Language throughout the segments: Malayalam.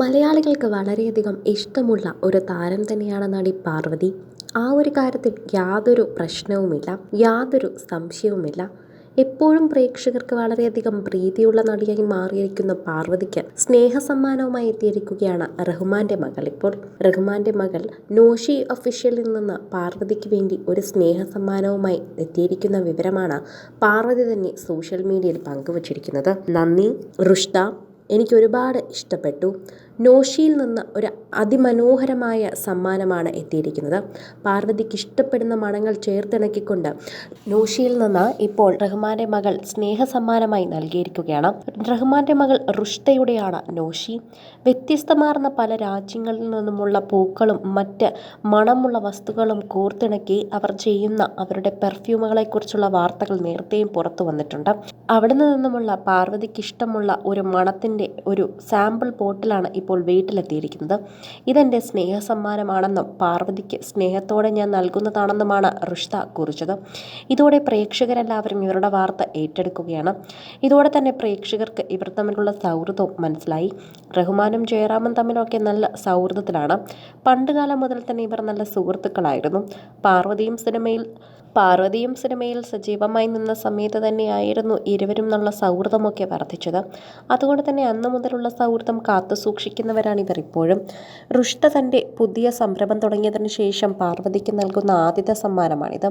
മലയാളികൾക്ക് വളരെയധികം ഇഷ്ടമുള്ള ഒരു താരം തന്നെയാണ് നടി പാർവതി ആ ഒരു കാര്യത്തിൽ യാതൊരു പ്രശ്നവുമില്ല യാതൊരു സംശയവുമില്ല. എപ്പോഴും പ്രേക്ഷകർക്ക് വളരെയധികം പ്രീതിയുള്ള നടിയായി മാറിയിരിക്കുന്ന പാർവതിക്ക് സ്നേഹസമ്മാനവുമായി എത്തിയിരിക്കുകയാണ് റഹ്മാന്റെ മകൾ ഇപ്പോൾ. റഹ്മാന്റെ മകൾ നോഷി ഒഫീഷ്യലിൽ നിന്ന് പാർവതിക്ക് വേണ്ടി ഒരു സ്നേഹസമ്മാനവുമായി എത്തിയിരിക്കുന്ന വിവരമാണ് പാർവതി തന്നെ സോഷ്യൽ മീഡിയയിൽ പങ്കുവച്ചിരിക്കുന്നത്. നന്ദി റുഷ്ത എനിക്ക് ഒരുപാട് ഇഷ്ടപ്പെട്ടു. നോഷിയിൽ നിന്ന് ഒരു അതിമനോഹരമായ സമ്മാനമാണ് എത്തിയിരിക്കുന്നത്. പാർവതിക്ക് ഇഷ്ടപ്പെടുന്ന മണങ്ങൾ ചേർത്തിണക്കിക്കൊണ്ട് നോഷിയിൽ നിന്ന് ഇപ്പോൾ റഹ്മാന്റെ മകൾ സ്നേഹ സമ്മാനമായി നൽകിയിരിക്കുകയാണ്. റഹ്മാന്റെ മകൾ റുഷ്തയുടെയാണ് നോഷി. വ്യത്യസ്തമാർന്ന പല രാജ്യങ്ങളിൽ നിന്നുമുള്ള പൂക്കളും മറ്റ് മണമുള്ള വസ്തുക്കളും കോർത്തിണക്കി അവർ ചെയ്യുന്ന അവരുടെ പെർഫ്യൂമുകളെക്കുറിച്ചുള്ള വാർത്തകൾ നേരത്തെയും പുറത്തു വന്നിട്ടുണ്ട്. അവിടെ നിന്നുമുള്ള പാർവതിക്ക് ഇഷ്ടമുള്ള ഒരു മണത്തിന്റെ ഒരു സാമ്പിൾ ബോട്ടിലാണ് ഇപ്പോൾ വീട്ടിലെത്തിയിരിക്കുന്നത്. ഇതെന്റെ സ്നേഹസമ്മാനമാണെന്നും പാർവതിക്ക് സ്നേഹത്തോടെ ഞാൻ നൽകുന്നതാണെന്നുമാണ് റുഷ്ത കുറിച്ചത്. ഇതോടെ പ്രേക്ഷകരെല്ലാവരും ഇവരുടെ വാർത്ത ഏറ്റെടുക്കുകയാണ്. ഇതോടെ തന്നെ പ്രേക്ഷകർക്ക് ഇവർ തമ്മിലുള്ള സൗഹൃദവും മനസ്സിലായി. റഹ്മാനും ജയറാമും തമ്മിലൊക്കെ നല്ല സൗഹൃദത്തിലാണ്. പണ്ടുകാലം മുതൽ തന്നെ ഇവർ നല്ല സുഹൃത്തുക്കളായിരുന്നു. പാർവതിയും സിനിമയിൽ പാർവതിയും സിനിമയിൽ സജീവമായി നിന്ന സമയത്ത് തന്നെയായിരുന്നു ഇരുവരും എന്നുള്ള സൗഹൃദമൊക്കെ വർദ്ധിച്ചത്. അതുകൊണ്ട് തന്നെ അന്നു മുതലുള്ള സൗഹൃദം കാത്തു സൂക്ഷിക്കുന്നവരാണ് ഇവർ ഇപ്പോഴും. റുഷ്ത തന്റെ പുതിയ സംരംഭം തുടങ്ങിയതിന് ശേഷം പാർവതിക്ക് നൽകുന്ന ആദ്യത്തെ സമ്മാനമാണിത്.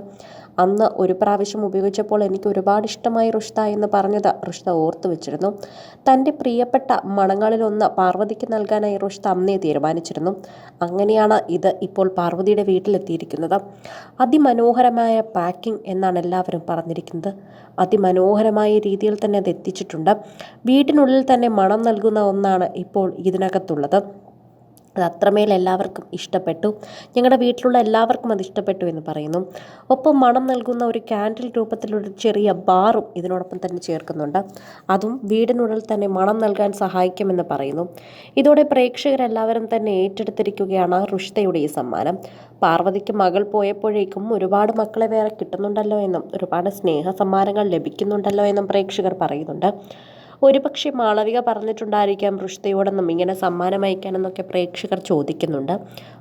അന്ന് ഒരു പ്രാവശ്യം ഉപയോഗിച്ചപ്പോൾ എനിക്ക് ഒരുപാട് ഇഷ്ടമായി റുഷ്ത എന്ന് പറഞ്ഞത് റുഷ്ത ഓർത്തു വെച്ചിരുന്നു. തന്റെ പ്രിയപ്പെട്ട മണങ്ങളിലൊന്ന് പാർവതിക്ക് നൽകാനായി റുഷ്ത അന്നേ തീരുമാനിച്ചിരുന്നു. അങ്ങനെയാണ് ഇത് ഇപ്പോൾ പാർവതിയുടെ വീട്ടിലെത്തിയിരിക്കുന്നത്. അതിമനോഹരമായ പാക്കിംഗ് എന്നാണ് എല്ലാവരും പറഞ്ഞിരിക്കുന്നത്. അതിമനോഹരമായ രീതിയിൽ തന്നെ അത് എത്തിച്ചിട്ടുണ്ട്. വീട്ടിനുള്ളിൽ തന്നെ മണം നൽകുന്ന ഒന്നാണ് ഇപ്പോൾ ഇതിനകത്തുള്ളത്. അത് അത്രമേൽ എല്ലാവർക്കും ഇഷ്ടപ്പെട്ടു. ഞങ്ങളുടെ വീട്ടിലുള്ള എല്ലാവർക്കും അത് ഇഷ്ടപ്പെട്ടു എന്ന് പറയുന്നു. ഒപ്പം മണം നൽകുന്ന ഒരു ക്യാൻഡിൽ രൂപത്തിലൊരു ചെറിയ ബാറും ഇതിനോടൊപ്പം തന്നെ ചേർക്കുന്നുണ്ട്. അതും വീടിനുള്ളിൽ തന്നെ മണം നൽകാൻ സഹായിക്കുമെന്ന് പറയുന്നു. ഇതോടെ പ്രേക്ഷകരെല്ലാവരും തന്നെ ഏറ്റെടുത്തിരിക്കുകയാണ് റുഷ്തയുടെ ഈ സമ്മാനം. പാർവതിക്ക് മകൾ പോയപ്പോഴേക്കും ഒരുപാട് മക്കളെ വേറെ കിട്ടുന്നുണ്ടല്ലോ എന്നും ഒരുപാട് സ്നേഹ സമ്മാനങ്ങൾ ലഭിക്കുന്നുണ്ടല്ലോ എന്നും പ്രേക്ഷകർ പറയുന്നുണ്ട്. ഒരുപക്ഷെ മാളവിക പറഞ്ഞിട്ടുണ്ടായിരിക്കാം റുഷ്തയോടൊന്നും ഇങ്ങനെ സമ്മാനം അയക്കാനെന്നൊക്കെ പ്രേക്ഷകർ ചോദിക്കുന്നുണ്ട്.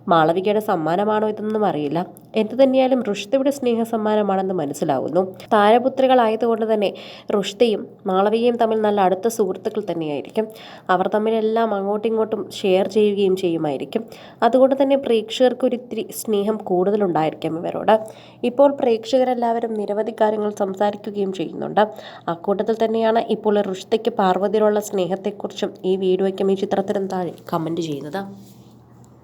മാളവികയുടെ സമ്മാനമാണോ ഇതൊന്നും അറിയില്ല. എന്തു തന്നെയാലും റുഷ്തയുടെ സ്നേഹ സമ്മാനമാണെന്ന് മനസ്സിലാവുന്നു. താരപുത്രികളായതുകൊണ്ട് തന്നെ റുഷ്തയും മാളവികയും തമ്മിൽ നല്ല അടുത്ത സുഹൃത്തുക്കൾ തന്നെയായിരിക്കും. അവർ തമ്മിലെല്ലാം അങ്ങോട്ടും ഇങ്ങോട്ടും ഷെയർ ചെയ്യുകയും ചെയ്യുമായിരിക്കും. അതുകൊണ്ട് തന്നെ പ്രേക്ഷകർക്ക് ഒരിത്തിരി സ്നേഹം കൂടുതലുണ്ടായിരിക്കാം ഇവരോട്. ഇപ്പോൾ പ്രേക്ഷകരെല്ലാവരും നിരവധി കാര്യങ്ങൾ സംസാരിക്കുകയും ചെയ്യുന്നുണ്ട്. അക്കൂട്ടത്തിൽ തന്നെയാണ് ഇപ്പോൾ റുഷ്തയ്ക്ക് പാർവതിയോടുള്ള സ്നേഹത്തെക്കുറിച്ചും ഈ വീഡിയോയ്ക്കും ഈ ചിത്രത്തിനും താഴെ കമന്റ് ചെയ്യുന്നത്.